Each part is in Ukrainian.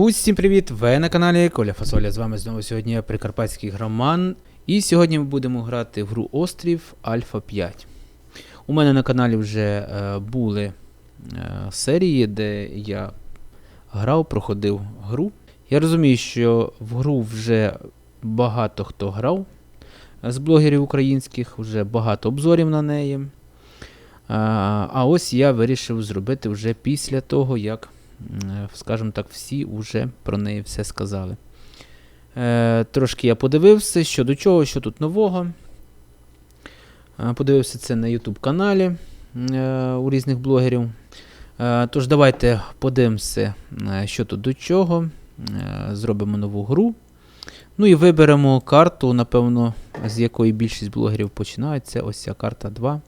Усім привіт! Ви на каналі Коля Фасоля. З вами знову сьогодні Прикарпатський громан. І сьогодні ми будемо грати в гру Острів Альфа 5. У мене на каналі вже е, були е, серії, де я грав, проходив гру. Я розумію, що в гру вже багато хто грав е, з блогерів українських, вже багато обзорів на неї. А, а ось я вирішив зробити вже після того, як Е, скажімо так, всі вже про неї все сказали. Е, Трошки я подивився, що до чого, що тут нового. Е, подивився це на YouTube каналі е, у різних блогерів. Е, тож, давайте подивимося, е, що тут до чого. Е, зробимо нову гру. Ну і виберемо карту, напевно, з якої більшість блогерів починається. Ось ця карта 2.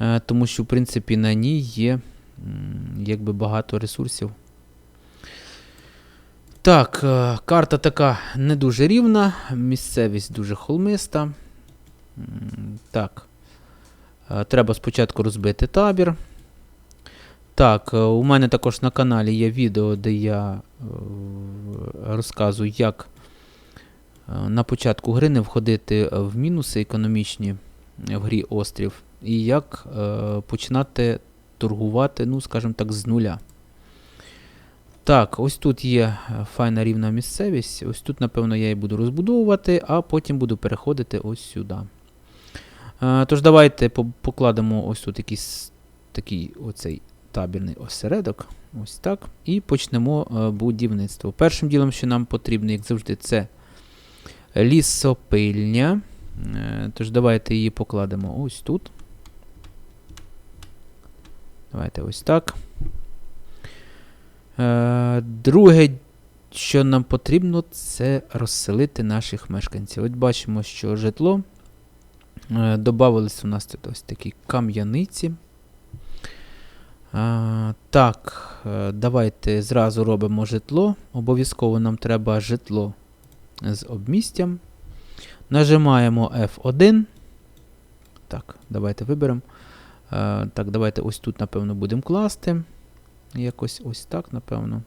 Е, тому що, в принципі, на ній є якби багато ресурсів. Так, е, карта така не дуже рівна, місцевість дуже холмиста. Так. Е, Треба спочатку розбити табір. Так, е, у мене також на каналі є відео, де я розказую, як на початку гри не входити в мінуси економічні в грі Острів, і як починати торгувати, ну, скажімо так, з нуля. Так, ось тут є е, файна рівна місцевість. Ось тут, напевно, я її буду розбудовувати, а потім буду переходити ось сюди. Е, Тож, давайте покладемо ось тут якийсь такий оцей табірний осередок. Ось так. І почнемо е, будівництво. Першим ділом, що нам потрібно, як завжди, це лісопильня. Тож давайте її покладемо ось тут. Давайте ось так. Е, друге, що нам потрібно, це розселити наших мешканців. От бачимо, що житло. Е, Добавились у нас тут ось такі кам'яниці. Е, так, е, давайте зразу робимо житло. Обов'язково нам треба житло з обмістям. Нажимаємо F1. Так, давайте виберемо. Е, так, давайте ось тут, напевно, будемо класти. Якось ось так, напевно.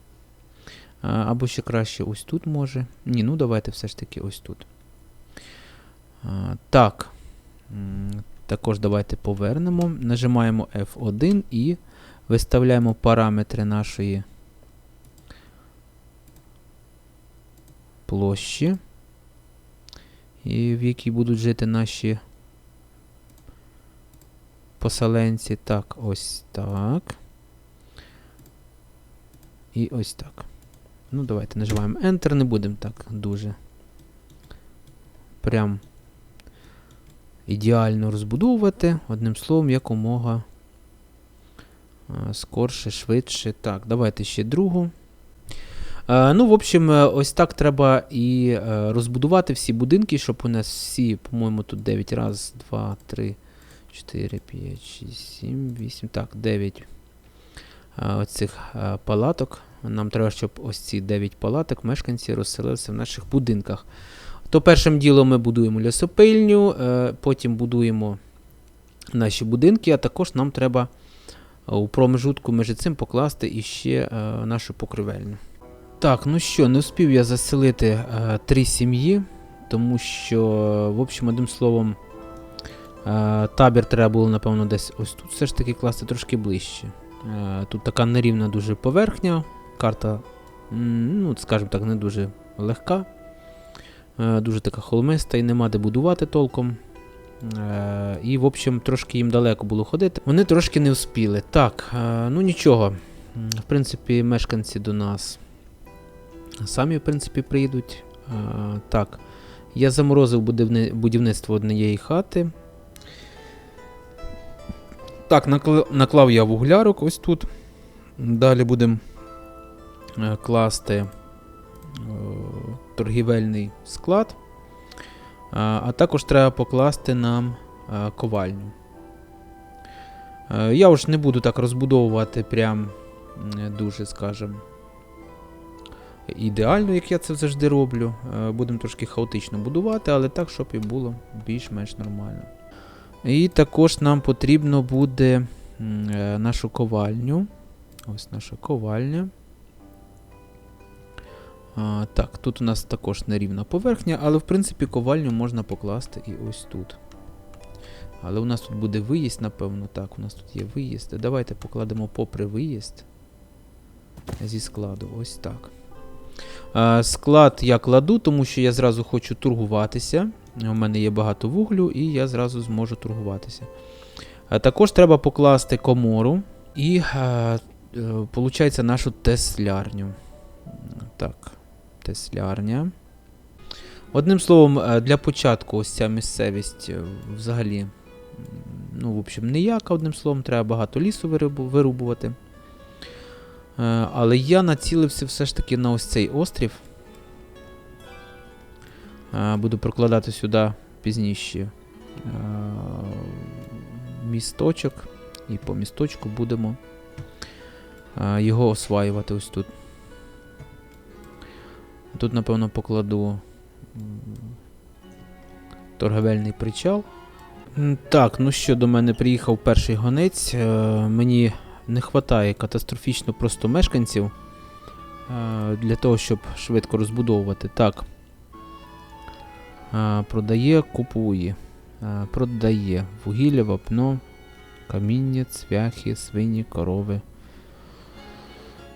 Е, або ще краще ось тут може. Ні, ну давайте все ж таки ось тут. Е, так. Також давайте повернемо. Нажимаємо F1 і виставляємо параметри нашої площі, в якій будуть жити наші поселенці. Так, ось так. І ось так. Ну, давайте нажимаємо Enter, не будемо так дуже. Прям ідеально розбудовувати. Одним словом, якомога скорше, швидше. Так, давайте ще другу. Ну, в общем, е, ось так треба і е, розбудувати всі будинки, щоб у нас всі, по-моєму, тут 9 раз, 2, 3, 4, 5, 6, 7, 8, так, 9 е, оцих е, палаток. Нам треба, щоб ось ці 9 палаток мешканці розселилися в наших будинках. То першим ділом ми будуємо лісопильню, е, потім будуємо наші будинки, а також нам треба у промежутку між цим покласти іще нашу покривельню. Так, ну що, не успів я заселити три сім'ї, тому що, в общем, одним словом, табір треба було, напевно, десь ось тут все ж таки класти трошки ближче. Е, тут така нерівна дуже поверхня, карта, ну, скажімо так, не дуже легка. Е, дуже така холмиста і нема де будувати толком. Е, і, в общем, трошки їм далеко було ходити. Вони трошки не вспіли. Так, е, ну нічого. В принципі, мешканці до нас самі, в принципі, прийдуть. Е, так, я заморозив будівництво однієї хати. Так, наклав я вуглярок ось тут. Далі будемо е, класти е, торгівельний склад. А, а також треба покласти нам е, ковальню. Е, Я ж не буду так розбудовувати прям дуже, скажем, ідеально, як я це завжди роблю. Е, Будемо трошки хаотично будувати, але так, щоб і було більш-менш нормально. І також нам потрібно буде е, нашу ковальню. Ось наша ковальня. А, так, тут у нас також нерівна поверхня, але в принципі ковальню можна покласти і ось тут. Але у нас тут буде виїзд, напевно. Так, у нас тут є виїзд. Давайте покладемо попри виїзд зі складу. Ось так. Склад я кладу, тому що я зразу хочу торгуватися. У мене є багато вуглю, і я зразу зможу торгуватися. Також треба покласти комору і, виходить, нашу теслярню. Так, теслярня. Одним словом, е, для початку ось ця місцевість е, взагалі, ну, в общем, ніяка, одним словом, треба багато лісу вирубувати. Е, Але я націлився все ж таки на ось цей острів. Буду прокладати сюди пізніше місточок, і по місточку будемо його осваювати ось тут. Тут, напевно, покладу торговельний причал. Так, ну що, до мене приїхав перший гонець. Е, Мені не вистачає катастрофічно просто мешканців е, для того, щоб швидко розбудовувати. Так. Продає, купує. Продає вугілля, вапно, каміння, цвяхи, свині, корови.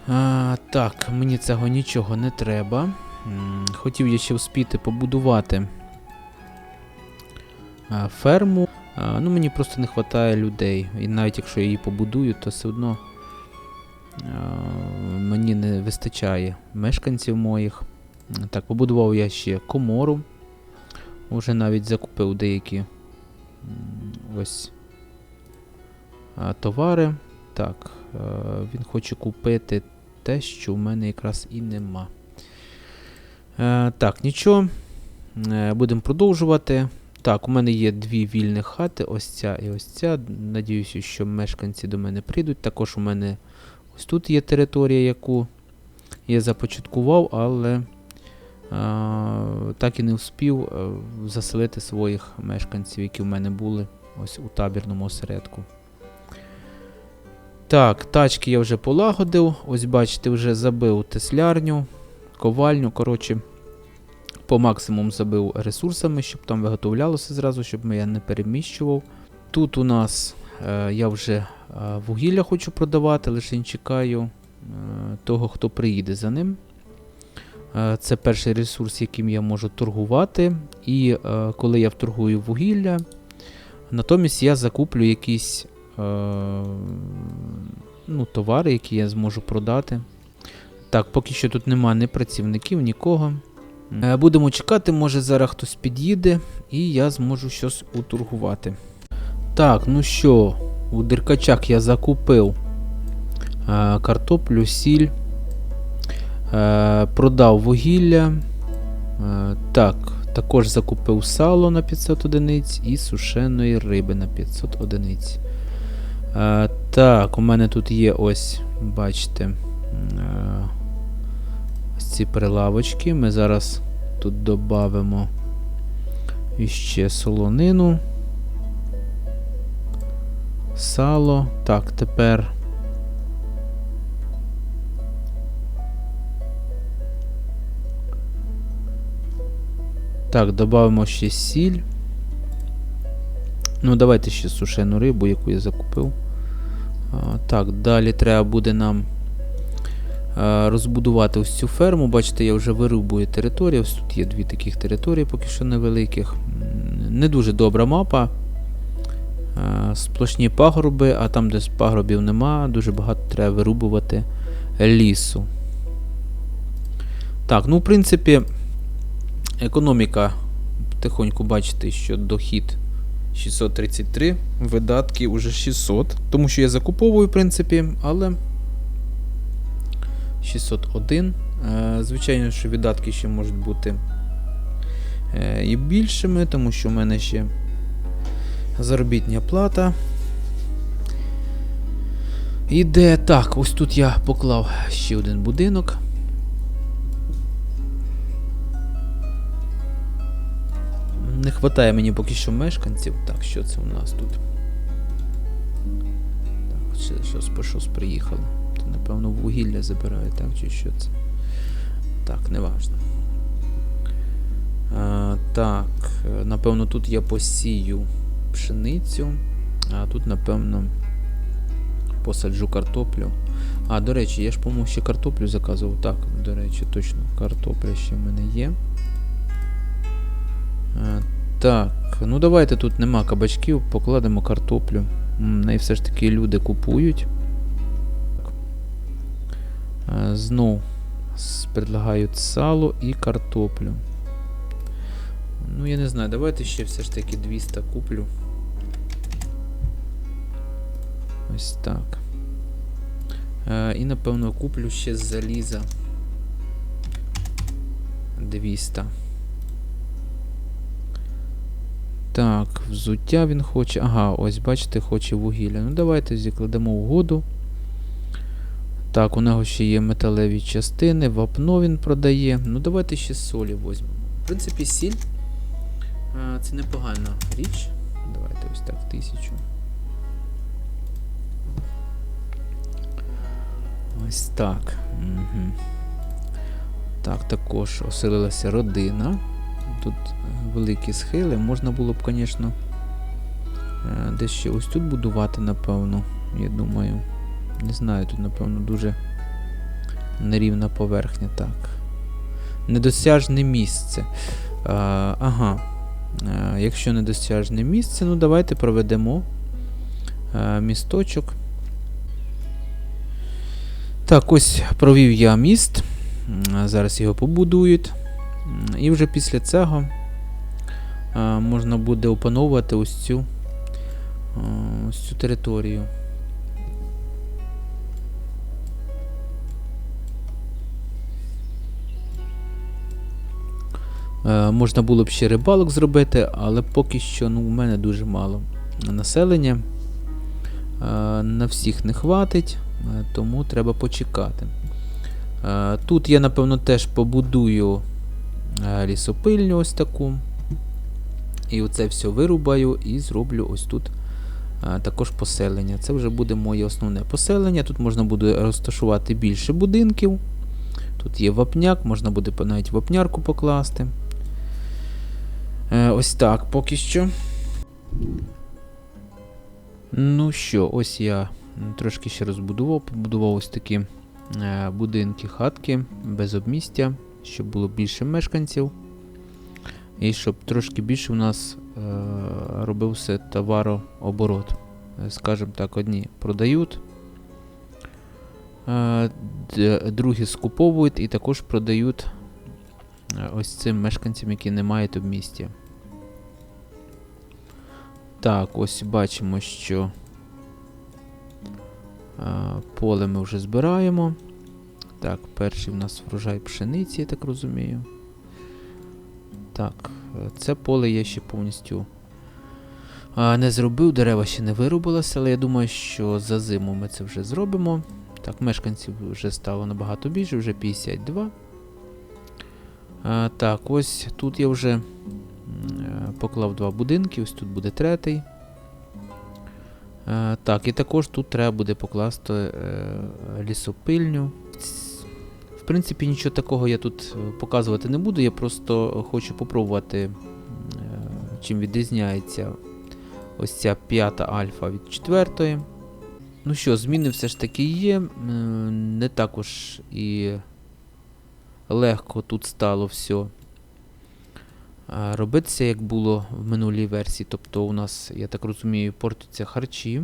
А, так, мені цього нічого не треба. Хотів я ще вспіти побудувати ферму. Ну, мені просто не вистачає людей. І навіть якщо я її побудую, то все одно мені не вистачає мешканців моїх. Так, побудував я ще комору. Уже навіть закупив деякі ось товари. Так, він хоче купити те, що в мене якраз і нема. Е, так, нічого. Е, будемо продовжувати. Так, у мене є дві вільні хати, ось ця і ось ця. Надіюся, що мешканці до мене прийдуть. Також у мене ось тут є територія, яку я започаткував, але так і не вспів е, заселити своїх мешканців, які в мене були ось у табірному осередку. Так, тачки я вже полагодив. Ось бачите, вже забив теслярню, ковальню. Коротше, по максимуму забив ресурсами, щоб там виготовлялося зразу, щоб я не переміщував. Тут у нас е, я вже е, вугілля хочу продавати, лише чекаю е, того, хто приїде за ним. Е, це перший ресурс, яким я можу торгувати. І е, коли я вторгую вугілля, натомість я закуплю якісь е, ну, товари, які я зможу продати. Так, поки що тут нема ні працівників, нікого. Будемо чекати, може зараз хтось під'їде, і я зможу щось уторгувати. Так, ну що, у деркачах я закупив картоплю, сіль, продав вугілля. Е, так, також закупив сало на 500 одиниць і сушеної риби на 500 одиниць. Е, так, у мене тут є ось, бачите, е, ось ці прилавочки. Ми зараз тут додамо іще солонину. Сало. Так, тепер. Так, додамо ще сіль. Ну, давайте ще сушену рибу, яку я закупив. А, так, далі треба буде нам а, розбудувати ось цю ферму. Бачите, я вже вирубую територію. Ось тут є дві таких території, поки що невеликих. Не дуже добра мапа. А, сплошні пагорби, а там, де пагорбів нема, дуже багато треба вирубувати лісу. Так, ну, в принципі, економіка, потихоньку бачите, що дохід 633, видатки уже 600. Тому що я закуповую, в принципі, але 601. Е, Звичайно, що видатки ще можуть бути е, і більшими, тому що в мене ще заробітня плата. Іде так, ось тут я поклав ще один будинок. Не вистачає мені поки що мешканців. Так, що це у нас тут? Так, ще щось по щось приїхало. То, напевно, вугілля забирає, так, чи що це? Так, неважно. Е, так, напевно, тут я посію пшеницю, а тут, напевно, посаджу картоплю. А, до речі, я ж, по-моєму, ще картоплю заказував. Так, до речі, точно, картопля ще в мене є. Так, ну давайте тут нема кабачків, покладемо картоплю. Неї все ж таки люди купують. Е, Знов предлагають сало і картоплю. Ну, я не знаю, давайте ще все ж таки 200 куплю. Ось так. Е, і напевно куплю ще з заліза. 200. Так, взуття він хоче. Ага, ось бачите, хоче вугілля. Ну давайте закладемо угоду. Так, у нього ще є металеві частини, вапно він продає. Ну давайте ще солі візьмемо. В принципі, сіль. е, Це непогана річ. Давайте ось так, тисячу. Ось так. Угу. Так, також оселилася родина. Тут е, великі схили. Можна було б, звісно, е, десь ще ось тут будувати, напевно. Я думаю. Не знаю, тут, напевно, дуже нерівна поверхня. Так. Недосяжне місце. А, ага. А, якщо недосяжне місце, ну давайте проведемо а, місточок. Так, ось провів я міст. Зараз його побудують. І вже після цього можна буде опановувати ось цю, ось цю територію. Е, можна було б ще рибалок зробити, але поки що ну, у мене дуже мало населення. Е, на всіх не хватить, е, тому треба почекати. Е, тут я, напевно, теж побудую е, лісопильню ось таку. І оце все вирубаю і зроблю ось тут е, також поселення. Це вже буде моє основне поселення. Тут можна буде розташувати більше будинків. Тут є вапняк, можна буде навіть вапнярку покласти. Е, ось так поки що. Ну що, ось я трошки ще розбудував, побудував ось такі е, будинки, хатки без обмістя, щоб було більше мешканців. І щоб трошки більше у нас е, робився товарооборот. Е, Скажімо так, одні продають, е, другі скуповують і також продають е, ось цим мешканцям, які не мають обмістя. Так, ось бачимо, що е, поле ми вже збираємо. Так, перший в нас врожай пшениці, я так розумію. Так, це поле я ще повністю не зробив, дерева ще не вирубилося, але я думаю, що за зиму ми це вже зробимо. Так, мешканців вже стало набагато більше, вже 52. Е, так, ось тут я вже е, поклав два будинки, ось тут буде третій. Так, і також тут треба буде покласти е, лісопильню. В принципі, нічого такого я тут е, показувати не буду, я просто хочу попробувати, е, чим відрізняється ось ця п'ята альфа від четвертої. Ну що, зміни все ж таки є. Не також і легко тут стало все а, робитися, як було в минулій версії. Тобто у нас, я так розумію, портяться харчі.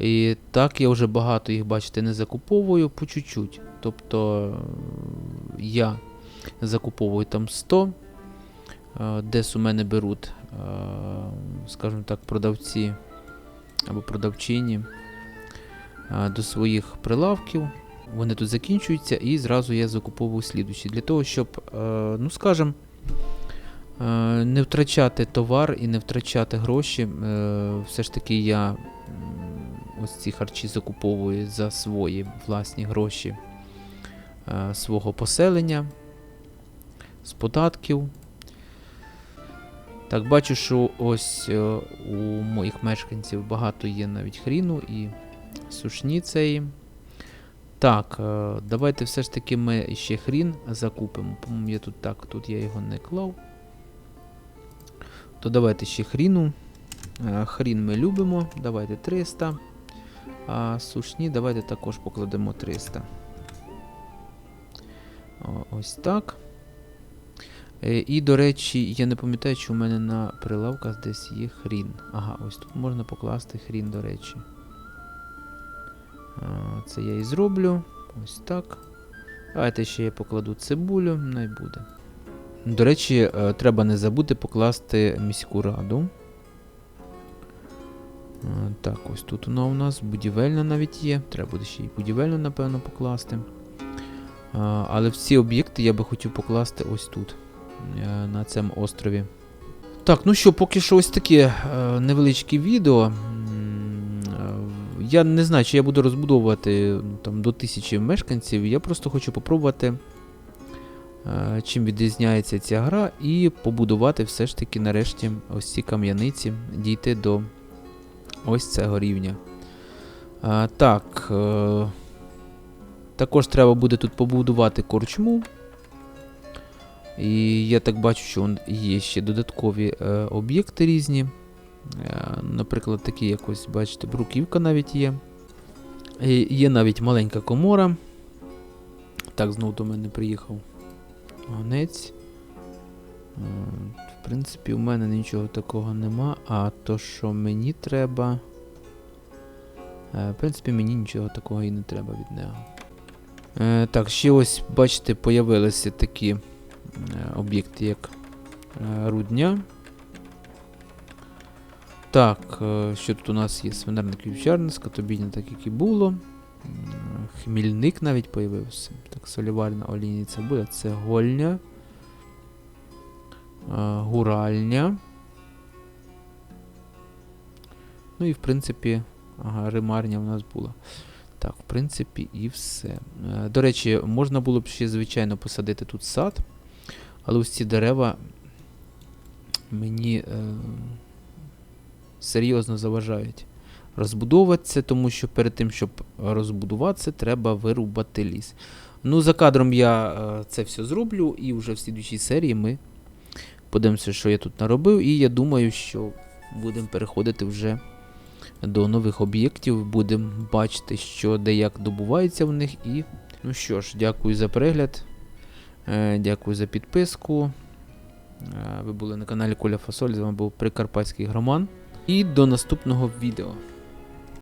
І так я вже багато їх, бачите, не закуповую по чуть-чуть. Тобто я закуповую там 100, е, десь у мене беруть, е, скажімо так, продавці або продавчині е, до своїх прилавків. Вони тут закінчуються, і зразу я закуповую слідучі. Для того, щоб, ну скажімо, не втрачати товар і не втрачати гроші, все ж таки я ось ці харчі закуповую за свої власні гроші е, свого поселення з податків. Так, бачу, що ось е, у моїх мешканців багато є навіть хріну і сушні цієї. Так, е, давайте все ж таки ми ще хрін закупимо. По-моєму, я тут так, тут я його не клав. То давайте ще хріну. Хрін ми любимо. Давайте 300. А сушні давайте також покладемо 300. О, ось так. Е, І, до речі, я не пам'ятаю, чи у мене на прилавках десь є хрін. Ага, ось тут можна покласти хрін, до речі. Це я і зроблю. Ось так. Давайте ще я покладу цибулю, най буде. До речі, е, треба не забути покласти міську раду. Е, Так, ось тут вона у нас будівельна навіть є. Треба буде ще й будівельну, напевно, покласти. Але всі об'єкти я би хотів покласти ось тут, е, на цьому острові. Так, ну що, поки що ось таке е, невеличке відео. Е, Я не знаю, чи я буду розбудовувати ну, там, до тисячі мешканців. Я просто хочу попробувати, е, чим відрізняється ця гра, і побудувати все ж таки нарешті ось ці кам'яниці, дійти до ось цього рівня. А, так. Е, також треба буде тут побудувати корчму. І я так бачу, що є ще додаткові е, об'єкти різні. Е, наприклад, такі як ось, бачите, бруківка навіть є. І є навіть маленька комора. Так, знову до мене приїхав гонець. В принципі, у мене нічого такого нема. А то, що мені треба. Е, в принципі, мені нічого такого і не треба від нього. Е, так, ще ось, бачите, появилися такі е, об'єкти, як рудня. Так, що тут у нас є свинарник вівчарник, скотобійня, так як і було. Хмільник навіть появився. Так, соліварна олійниця буде. Це гольня. Е, Гуральня. Ну і в принципі, ага, римарня в нас була. Так, в принципі, і все. Е, До речі, можна було б ще, звичайно, посадити тут сад, але ось ці дерева мені е, серйозно заважають розбудовуватися, тому що перед тим, щоб розбудуватися, треба вирубати ліс. Ну, за кадром я е, це все зроблю, і вже в слідчій серії ми подивимося, що я тут наробив, і я думаю, що будемо переходити вже до нових об'єктів, будемо бачити, що де як добувається в них. І ну що ж, дякую за перегляд. Е, дякую за підписку. Е, ви були на каналі Коля Фасоль. З вами був Прикарпатський Громан. І до наступного відео.